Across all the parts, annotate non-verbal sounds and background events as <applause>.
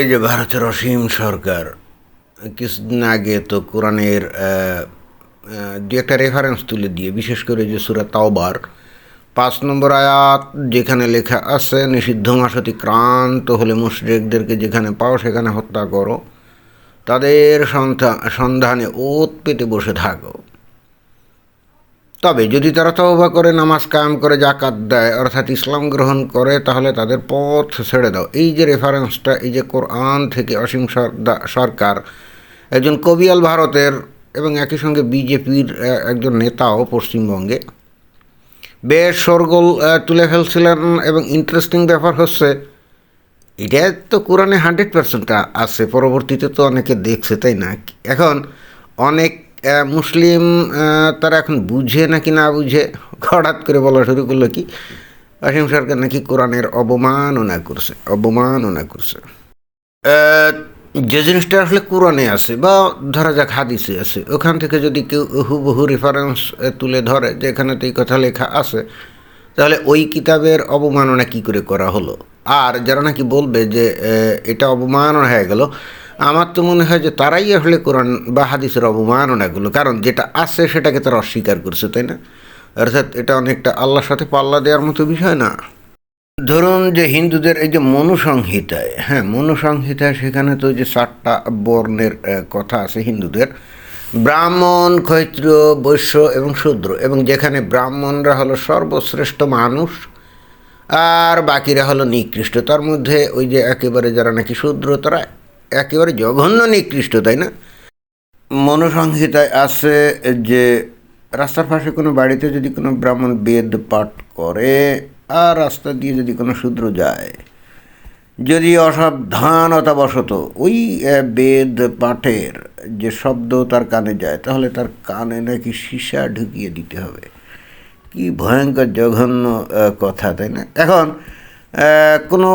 এই যে ভারতের অসীম সরকার কিছুদিন আগে তো কোরআনের দু একটা রেফারেন্স তুলে দিয়ে, বিশেষ করে যে সুরা তাওবার, পাঁচ নম্বর আয়াত যেখানে লেখা আছে, নিষিদ্ধ মাস অতিক্রান্ত হলে মুশরিকদেরকে যেখানে পাও সেখানে হত্যা করো, তাদের সন্ধানে ওত পেতে বসে থাকো। তবে যদি তারা তওবা করে, নামাজ কায়েম করে জাকাত দেয়, অর্থাৎ ইসলাম গ্রহণ করে, তাহলে তাদের পথ ছেড়ে দাও। এই যে রেফারেন্সটা এই যে কোরআন থেকে অসীম সরকার, একজন কবিয়াল ভারতের এবং একই সঙ্গে বিজেপির একজন নেতাও পশ্চিমবঙ্গে, বেশ সরগোল তুলে ফেলছিলেন এবং ইন্টারেস্টিং ব্যাপার হচ্ছে, এটা তো কোরআনে হান্ড্রেড পার্সেন্ট আছে, পরবর্তীতে তো অনেকে দেখছে, তাই না? এখন অনেক মুসলিম তারা এখন বুঝে নাকি না বুঝে? হঠাৎ করে বলা শুরু করল কি? অসীম সরকার নাকি কোরআনের অবমাননা করছে অবমাননা করছে। যে জিনিসটা আসলে কোরআনে আছে বা ধরা যাক হাদিসে আছে, ওখান থেকে যদি কেউ হুবহু রেফারেন্স তুলে ধরে যে এখানে তো এই কথা লেখা আছে, তাহলে ওই কিতাবের অবমাননা কি করে করা হলো? আর যারা নাকি বলবে যে এটা অবমাননা হয়ে গেল আমার তো মনে হয় যে তারাই আসলে কোরআন বা হাদিসের অবমাননাগুলো কারণ যেটা আছে সেটাকে তারা অস্বীকার করছে, তাই না? অর্থাৎ এটা অনেকটা আল্লাহর সাথে পাল্লা দেওয়ার মতো বিষয় না। ধরুন যে হিন্দুদের এই যে মনুসংহিতায় হ্যাঁ মনুসংহিতায় সেখানে তো যে চারটা বর্ণের কথা আছে হিন্দুদের। ব্রাহ্মণ ক্ষৈত্র বৈশ্য এবং শূদ্র। এবং যেখানে ব্রাহ্মণরা হলো সর্বশ্রেষ্ঠ মানুষ আর বাকিরা হলো নিকৃষ্ট। তার মধ্যে ওই যে একেবারে যারা নাকি শূদ্র, তারা একেবারে জঘন্য নিকৃষ্ট, তাই না? মনুসংহিতায় আছে যে, রাস্তার পাশে কোনো বাড়িতে যদি কোনো ব্রাহ্মণ বেদ পাঠ করে আর রাস্তা দিয়ে যদি কোনো শূদ্র যায়, যদি অসাবধানতাবশত ওই বেদ পাঠের যে শব্দ তার কানে যায়, তাহলে তার কানে নাকি সীসা ঢুকিয়ে দিতে হবে। কি ভয়ঙ্কর জঘন্য কথা, তাই না? এখন কোনো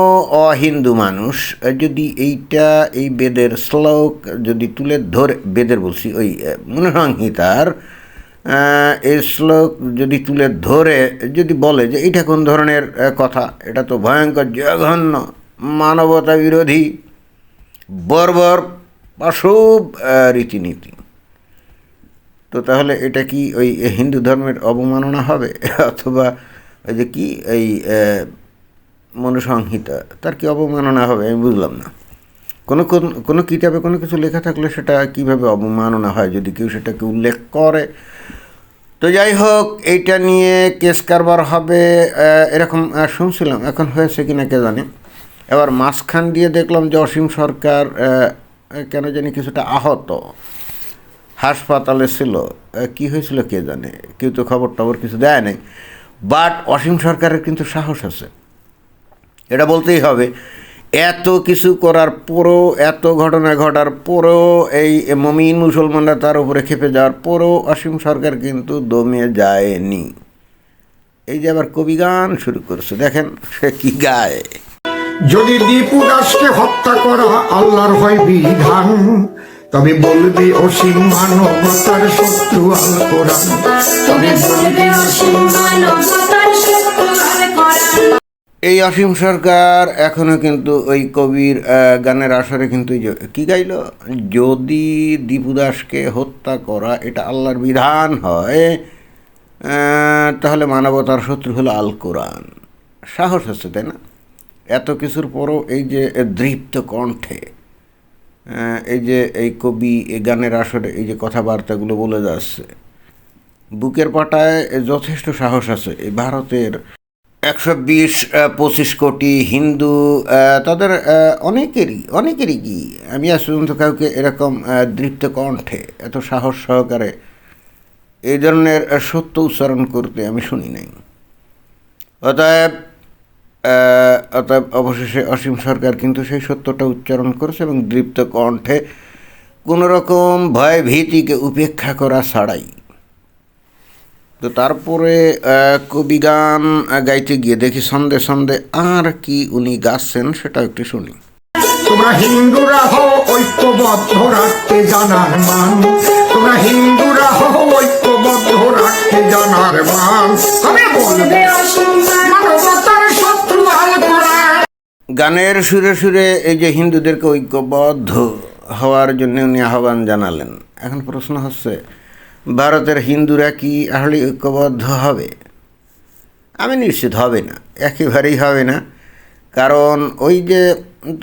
অহিন্দু মানুষ যদি এইটা, এই বেদের শ্লোক যদি তুলে ধরে, বেদের বলছি, ওই মনোসংহিতার এই শ্লোক যদি তুলে ধরে, যদি বলে যে এটা কোন ধরনের কথা, এটা তো ভয়ঙ্কর, জঘন্য, মানবতা বিরোধী, বর্বর পাশব রীতিনীতি। তো তাহলে এটা কি ওই হিন্দু ধর্মের অবমাননা হবে? <laughs> অথবা ওই যে কি এই মনুসংহিতা, তার কি অবমাননা হবে আমি বুঝলাম না। কোনো কোন- কিতাবে কোনো কিছু লেখা থাকলে সেটা কীভাবে অবমাননা হয় যদি কেউ সেটাকে উল্লেখ করে? তো যাই হোক, এইটা নিয়ে কেস কারবার হবে এরকম শুনছিলাম, এখন হয়েছে কি না কে জানে। এবার মাঝখান দিয়ে দেখলাম যে অসীম সরকার কেন জানি কিছুটা আহত। হাসপাতালে ছিল কি হয়েছিল কে জানে, কেউ তো খবর টবর কিছু দেয় নাই। বাট অসীম সরকারের কিন্তু সাহস আছে। এটা বলতেই হবে। এত কিছু করার পরও এত ঘটনা ঘটার পরও এই মমিন মুসলমানরা তার উপরে খেপে যাওয়ার পরও অসীম সরকার কিন্তু দমে যায়নি। এই যে আবার কবি গান শুরু করছে দেখেন সে কি গায়। যদি দীপু দাসকে হত্যা করা আল্লাহর হয় বিধান তবে বলবে অসীম মানবতার শত্রু আল কোরআন। তবে বলবে অসীম মানবতার শত্রু আর কোরআন। এই অসীম সরকার এখনও কিন্তু ওই কবির গানের আসরে কিন্তু কি গাইল? যদি দীপু দাসকে হত্যা করা এটা আল্লাহর বিধান হয় তাহলে মানবতার শত্রু হলো আল কোরআন। সাহস আছে, তাই না? এত কিছুর পরও এই যে দৃপ্ত কণ্ঠে এই যে এই কবি, এই গানের আসরে এই যে কথাবার্তাগুলো বলে যাচ্ছে, বুকের পাটায় যথেষ্ট সাহস আছে। এই ভারতের একশো বিশ পঁচিশ কোটি হিন্দু তাদের অনেকেরই অনেকেরই কি? আমি আজ পর্যন্ত কাউকে এরকম দৃপ্ত কণ্ঠে এত সাহস সহকারে এই ধরনের সত্য উচ্চারণ করতে আমি শুনি নাই। অতএব অতএব অবশেষে অসীম সরকার কিন্তু সেই সত্যটা উচ্চারণ করেছে এবং দৃপ্ত কণ্ঠে কোনো রকম ভয় ভীতিকে উপেক্ষা করা ছাড়াই তো তারপরে আহ, কবি গান গাইতে গিয়ে দেখি সন্ধে সন্ধে আর কি উনি গাচ্ছেন সেটা একটু শুনি। তোমরা হিন্দুরা হও ঐক্যবদ্ধ রাখতে জানার মান। তোমরা হিন্দুরা হও ঐক্যবদ্ধ রাখতে জানার মান। তবে বলবে মানবতার শত্রু গানের সুরে সুরে এই যে হিন্দুদেরকে ঐক্যবদ্ধ হওয়ার জন্য উনি আহ্বান জানালেন। এখন প্রশ্ন হচ্ছে ভারতের হিন্দুরা কি আসলে ঐক্যবদ্ধ হবে? আমি নিশ্চিত হবে না, একেবারেই হবে না। কারণ ওই যে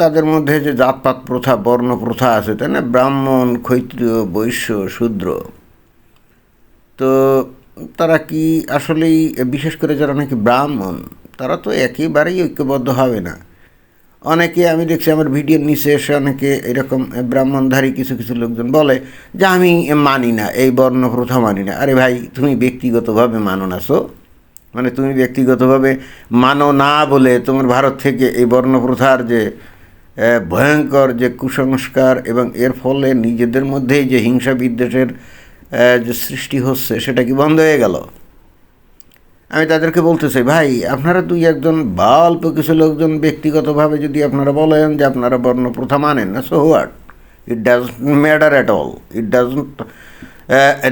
তাদের মধ্যে যে জাতপাত প্রথা, বর্ণ প্রথা আছে, তাই না? ব্রাহ্মণ, ক্ষৈত্রীয়, বৈশ্য, শূদ্র। তো তারা কি আসলেই, বিশেষ করে যারা নাকি ব্রাহ্মণ, তারা তো একেবারেই ঐক্যবদ্ধ হবে না। অনেকে আমি দেখছি আমার ভিডিওর নিচে এসে অনেকে এরকম ব্রাহ্মণধারী কিছু কিছু লোকজন বলে যে, আমি মানি না, এই বর্ণ প্রথা মানি না। আরে ভাই, তুমি ব্যক্তিগতভাবে মানো না, সো? মানে তুমি ব্যক্তিগতভাবে মানো না বলে তোমার ভারত থেকে এই বর্ণ প্রথার যে ভয়ঙ্কর যে কুসংস্কার এবং এর ফলে নিজেদের মধ্যেই যে হিংসা বিদ্বেষের যে সৃষ্টি হচ্ছে, সেটা কি বন্ধ হয়ে গেল? আমি তাদেরকে বলতে চাই ভাই আপনারা দুই একজন বা অল্প কিছু লোকজন ব্যক্তিগতভাবে যদি আপনারা বলেন যে আপনারা বর্ণ প্রথা মানেন না so what it does matter at all it doesn't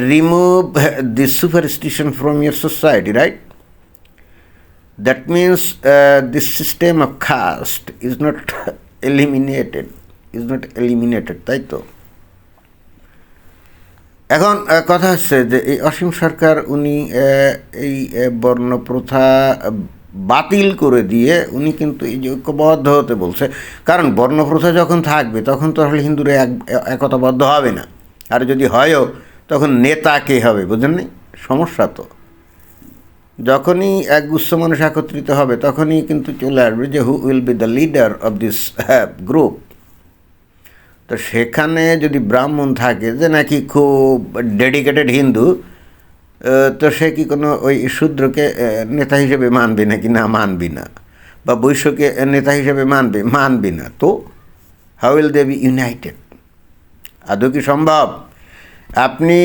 remove this superstition from your society right that means uh, system of of is not not <laughs> is not eliminated তাই তো? এখন কথা হচ্ছে যে এই অসীম সরকার উনি এই বর্ণ প্রথা বাতিল করে দিয়ে উনি কিন্তু এই যে ঐক্যবদ্ধ হতে বলছে। কারণ বর্ণ প্রথা যখন থাকবে, তখন তো আসলে হিন্দুরা এক, একতাবদ্ধ হবে না। আর যদি হয়ও, তখন নেতা কে হবে, বুঝেন নি? সমস্যা তো। যখনই এক গুচ্ছ মানুষ একত্রিত হবে, তখনই কিন্তু চলে আসবে যে who will be the leader of this group তো সেখানে যদি ব্রাহ্মণ থাকে যে নাকি খুব ডেডিকেটেড হিন্দু তো সে কি কোনো ওই শূদ্রকে নেতা হিসেবে মানবে নাকি? না, মানবি না। বা বৈশ্যকে নেতা হিসেবে মানবে? মানবি না। তো how will they be united আদৌ কি সম্ভব? আপনি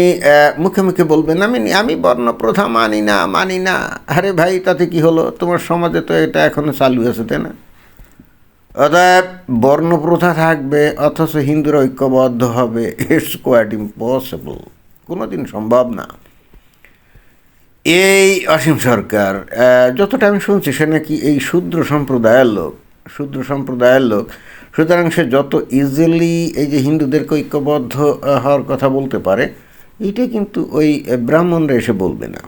মুখে মুখে বলবেন, আমি আমি বর্ণ প্রথা মানি না মানি না। আরে ভাই, তাতে কি হলো? তোমার সমাজে তো এটা এখনও চালু আছে, তাই না? অতএব বর্ণপ্রথা থাকবে, অথচ হিন্দুরা ঐক্যবদ্ধ হবে ইটস কোয়াইট ইম্পসিবল কোনো দিন সম্ভব না। এই অসীম সরকার যতটা আমি শুনছি, সে নাকি এই শূদ্র সম্প্রদায়ের লোক, শূদ্র সম্প্রদায়ের লোক। সুতরাং সে যত ইজিলি এই যে হিন্দুদেরকে ঐক্যবদ্ধ হওয়ার কথা বলতে পারে এইটা কিন্তু ওই ব্রাহ্মণরা এসে বলবে না।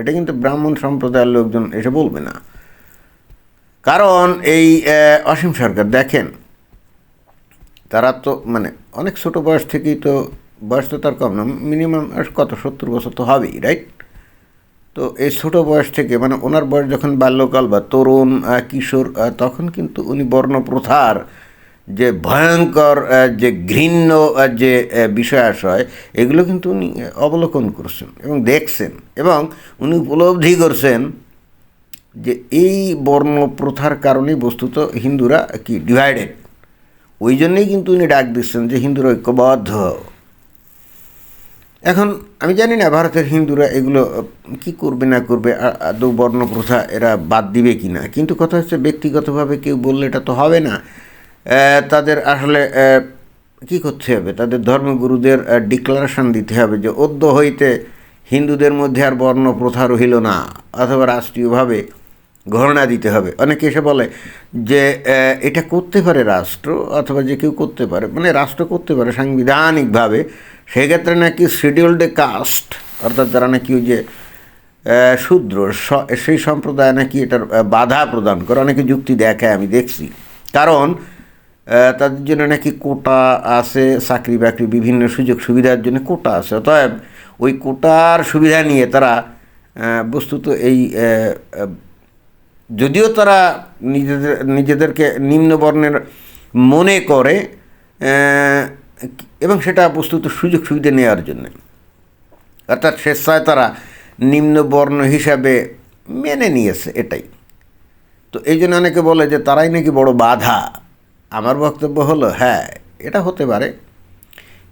এটা কিন্তু ব্রাহ্মণ সম্প্রদায়ের লোকজন এসে বলবে না। কারণ এই অসীম সরকার, দেখেন, তারা তো মানে অনেক ছোট বয়স থেকেই তো, বয়স তো তার কম না, মিনিমাম কত, সত্তর বছর তো হবেই রাইট তো এই ছোট বয়স থেকে মানে ওনার বয়স যখন বাল্যকাল বা তরুণ কিশোর তখন কিন্তু উনি বর্ণপ্রথার যে ভয়ঙ্কর যে ঘৃণ্য যে বিষয় আশয় এগুলো কিন্তু উনি অবলোকন করছেন এবং দেখছেন এবং উনি উপলব্ধি করছেন যে এই বর্ণ প্রথার কারণেই বস্তুত হিন্দুরা কি ডিভাইডেড ওই জন্যই কিন্তু উনি ডাক দিচ্ছেন যে হিন্দুরা ঐক্যবদ্ধ। এখন আমি জানি না ভারতের হিন্দুরা এগুলো কি করবে না করবে আদৌ বর্ণ প্রথা এরা বাদ দিবে কি না? কিন্তু কথা হচ্ছে ব্যক্তিগতভাবে কেউ বললে এটা তো হবে না। তাদের আসলে কি করতে হবে? তাদের ধর্মগুরুদের ডিক্লারেশন দিতে হবে যে অদ্য হইতে হিন্দুদের মধ্যে আর বর্ণ প্রথা রহিল না, অথবা রাষ্ট্রীয়ভাবে ঘোষণা দিতে হবে। অনেকে এসে বলে যে এটা করতে পারে রাষ্ট্র অথবা যে কেউ করতে পারে। মানে রাষ্ট্র করতে পারে সাংবিধানিকভাবে। সেক্ষেত্রে নাকি শিডিউলড কাস্ট অর্থাৎ যারা নাকি যে শূদ্র সেই সম্প্রদায় নাকি এটার বাধা প্রদান করে। অনেকে যুক্তি দেখায় আমি দেখছি। কারণ তাদের জন্য নাকি কোটা আছে, চাকরি বাকরি বিভিন্ন সুযোগ সুবিধার জন্য কোটা আছে। অতএব ওই কোটার সুবিধা নিয়ে তারা বস্তুত এই যদিও তারা নিজেদের, নিজেদেরকে নিম্নবর্ণের মনে করে এবং সেটা বস্তুত সুযোগ সুবিধা নেওয়ার জন্য। অর্থাৎ স্বেচ্ছায় তারা নিম্নবর্ণ হিসাবে মেনে নিয়েছে এটাই। তো এই জন্য অনেকে বলে যে তারাই নাকি বড় বাধা। আমার বক্তব্য হলো হ্যাঁ এটা হতে পারে।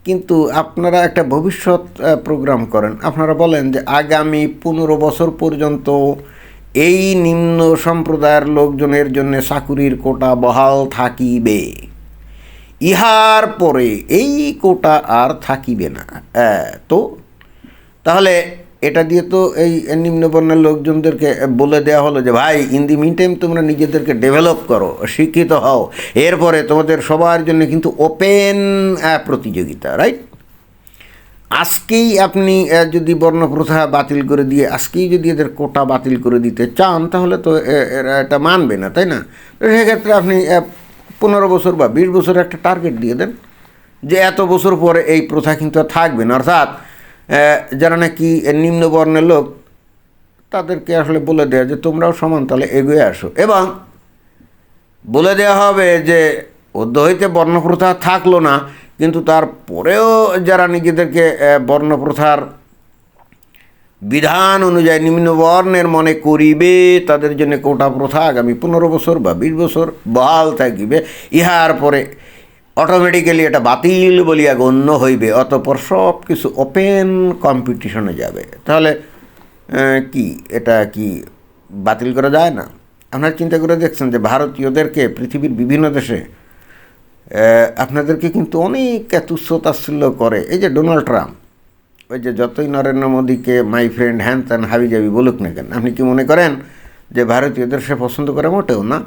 কিন্তু আপনারা একটা ভবিষ্যৎ প্রোগ্রাম করেন। আপনারা বলেন যে আগামী পনেরো বছর পর্যন্ত এই নিম্ন সম্প্রদায়ের লোকজনের জন্য চাকুরির কোটা বহাল থাকিবে। ইহার পরে এই কোটা আর থাকিবে না। তো তাহলে এটা দিয়ে তো এই নিম্নবর্ণের লোকজনদেরকে বলে দেওয়া হলো যে, ভাই ইন দি মিন টাইম তোমরা নিজেদেরকে ডেভেলপ করো, শিক্ষিত হও। এরপরে তোমাদের সবার জন্য কিন্তু ওপেন প্রতিযোগিতা রাইট আজকেই আপনি যদি বর্ণপ্রথা বাতিল করে দিয়ে, আজকেই যদি এদের কোটা বাতিল করে দিতে চান, তাহলে তো এরা এটা মানবে না, তাই না? তো সেক্ষেত্রে আপনি পনেরো বছর বা বিশ বছর একটা টার্গেট দিয়ে দেন, যে এত বছর পরে এই প্রথা কিন্তু থাকবে না। অর্থাৎ যারা নাকি নিম্ন বর্ণের লোক, তাদেরকে আসলে বলে দেওয়া যে তোমরাও সমান, তাহলে এগিয়ে আসো। এবং বলে দেওয়া হবে যে অদ্য হইতে বর্ণপ্রথা থাকল না কিন্তু তারপরেও যারা নিজেদেরকে বর্ণপ্রথার বিধান অনুযায়ী নিম্ন বর্ণের মনে করিবে, তাদের জন্য কোটা প্রথা আগামী পনেরো বছর বা বিশ বছর বহাল থাকিবে। ইহার পরে অটোমেটিক্যালি এটা বাতিল বলিয়া গণ্য হইবে, অতপর সব কিছু ওপেন কম্পিটিশনে যাবে। তাহলে কি? এটা কি বাতিল করা যায় না? আপনারা চিন্তা করে দেখছেন যে ভারতীয়দেরকে পৃথিবীর বিভিন্ন দেশে আপনাদেরকে কিন্তু অনেক তুচ্ছ তাচ্ছিল্য করে। এই যে ডোনাল্ড ট্রাম্প, ওই যে যতই নরেন্দ্র মোদীকে মাই ফ্রেন্ড হ্যান ত্যান হাবি যাবি বলুক না কেন, আপনি কি মনে করেন যে ভারতীয়দের সে পছন্দ করে? মোটেও না।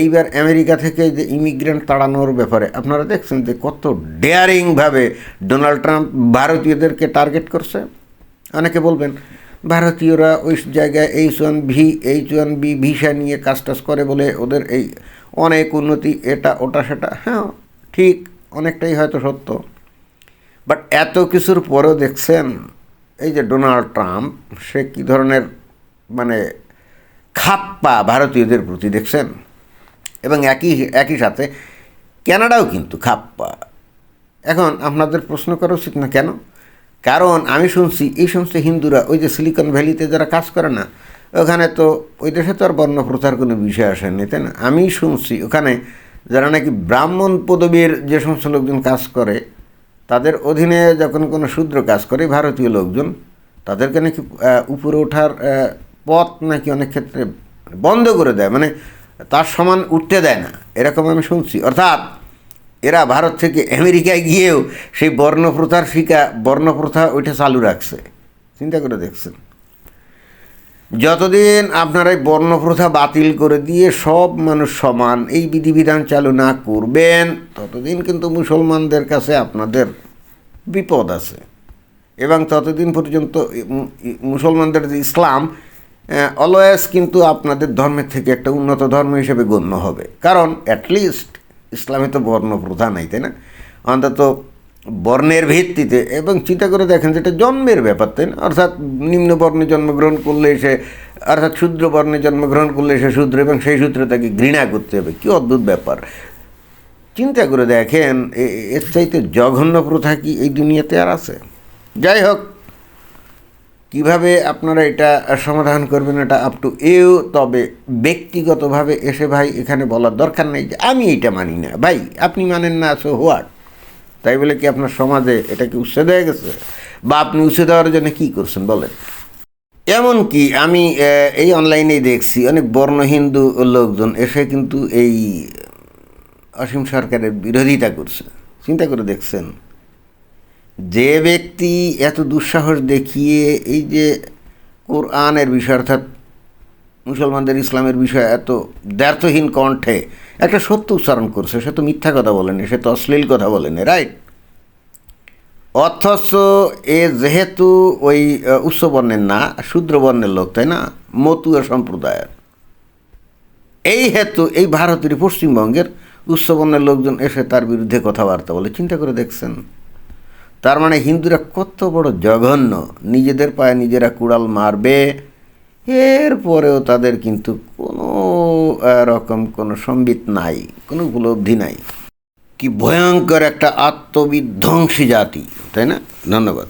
এইবার আমেরিকা থেকে যে ইমিগ্রেন্ট তাড়ানোর ব্যাপারে আপনারা দেখছেন যে কত ডেয়ারিংভাবে ডোনাল্ড ট্রাম্প ভারতীয়দেরকে টার্গেট করছে। অনেকে বলবেন, ভারতীয়রা ওই জায়গায় H one V, H one B visa নিয়ে কাজ টাজ করে বলে ওদের এই অনেক উন্নতি, এটা, ওটা, সেটা। হ্যাঁ ঠিক, অনেকটাই হয়তো সত্য। বাট এত কিছুর পরেও দেখছেন, এই যে ডোনাল্ড ট্রাম্প, সে কী ধরনের মানে খাপ্পা ভারতীয়দের প্রতি দেখছেন? এবং একই একই সাথে ক্যানাডাও কিন্তু খাপ্পা। এখন আপনাদের প্রশ্ন করা উচিত না কেন? কারণ আমি শুনছি, এই সমস্ত হিন্দুরা, ওই যে সিলিকন ভ্যালিতে যারা কাজ করে না ওখানে তো ওই দেশে তো আর বর্ণপ্রথার কোনো বিষয় আসেনি তাই না? আমি শুনছি, ওখানে যারা নাকি ব্রাহ্মণ পদবীর যে সমস্ত লোকজন কাজ করে, তাদের অধীনে যখন কোনো শূদ্র কাজ করে, ভারতীয় লোকজন, তাদেরকে নাকি উপরে ওঠার পথ নাকি অনেক ক্ষেত্রে বন্ধ করে দেয় মানে তার সমান উঠতে দেয় না, এরকম আমি শুনছি। অর্থাৎ এরা ভারত থেকে আমেরিকায় গিয়েও সেই বর্ণপ্রথার শিকা, বর্ণপ্রথা ওইটা চালু রাখছে। চিন্তা করে দেখছেন? যতদিন আপনারা এই বর্ণপ্রথা বাতিল করে দিয়ে সব মানুষ সমান, এই বিধিবিধান চালু না করবেন, ততদিন কিন্তু মুসলমানদের কাছে আপনাদের বিপদ আছে। এবং ততদিন পর্যন্ত মুসলমানদের যে ইসলাম অলওয়েজ কিন্তু আপনাদের ধর্মের থেকে একটা উন্নত ধর্ম হিসেবে গণ্য হবে। কারণ অ্যাটলিস্ট ইসলামে তো বর্ণ প্রথা নাই, তাই না? অন্তত বর্ণের ভিত্তিতে, এবং চিন্তা করে দেখেন যেটা জন্মের ব্যাপার, তাই না? অর্থাৎ নিম্ন বর্ণে জন্মগ্রহণ করলে সে, অর্থাৎ শূদ্র বর্ণে জন্মগ্রহণ করলে সে শূদ্র, এবং সেই সূত্রে তাকে ঘৃণা করতে হবে। কী অদ্ভুত ব্যাপার। চিন্তা করে দেখেন এর চাইতে জঘন্য প্রথা কি এই দুনিয়াতে আর আছে? যাই হোক, কীভাবে আপনারা এটা সমাধান করবেন এটা আপ টু এও তবে ব্যক্তিগতভাবে এসে ভাই এখানে বলার দরকার নেই যে আমি এটা মানি না। ভাই, আপনি মানেন না সো হোয়াট তাই বলে কি আপনার সমাজে এটা কি উচ্ছেদ হয়ে গেছে? বা আপনি উচ্ছেদ হওয়ার জন্য কী করছেন বলেন? এমনকি আমি এই অনলাইনেই দেখছি অনেক বর্ণ হিন্দু লোকজন এসে কিন্তু এই অসীম সরকারের বিরোধিতা করছে। চিন্তা করে দেখছেন। যে ব্যক্তি এত দুঃসাহস দেখিয়ে এই যে কোরআনের বিষয় অর্থাৎ মুসলমানদের ইসলামের বিষয়ে এত দ্ব্যর্থহীন কণ্ঠে একটা সত্য উচ্চারণ করছে, সে তো মিথ্যা কথা বলেনি, সে তো অশ্লীল কথা বলেনি রাইট অথচ এ যেহেতু ওই উচ্চবর্ণের না, শূদ্রবর্ণের লোক, তাই না? মতুয়া সম্প্রদায়ের। এই হেতু, এই ভারতের পশ্চিমবঙ্গের উচ্চবর্ণের লোকজন এসে তার বিরুদ্ধে কথাবার্তা বলে, চিন্তা করে দেখছেন। তার মানে হিন্দুরা কত বড় জঘন্য, নিজেদের পায়ে নিজেরা কুড়াল মারবে এরপরেও তাদের কিন্তু কোনো রকম কোনো সম্বিত নাই, কোনো উপলব্ধি নাই। কি ভয়ঙ্কর একটা আত্মবিধ্বংসী জাতি, তাই না? ধন্যবাদ।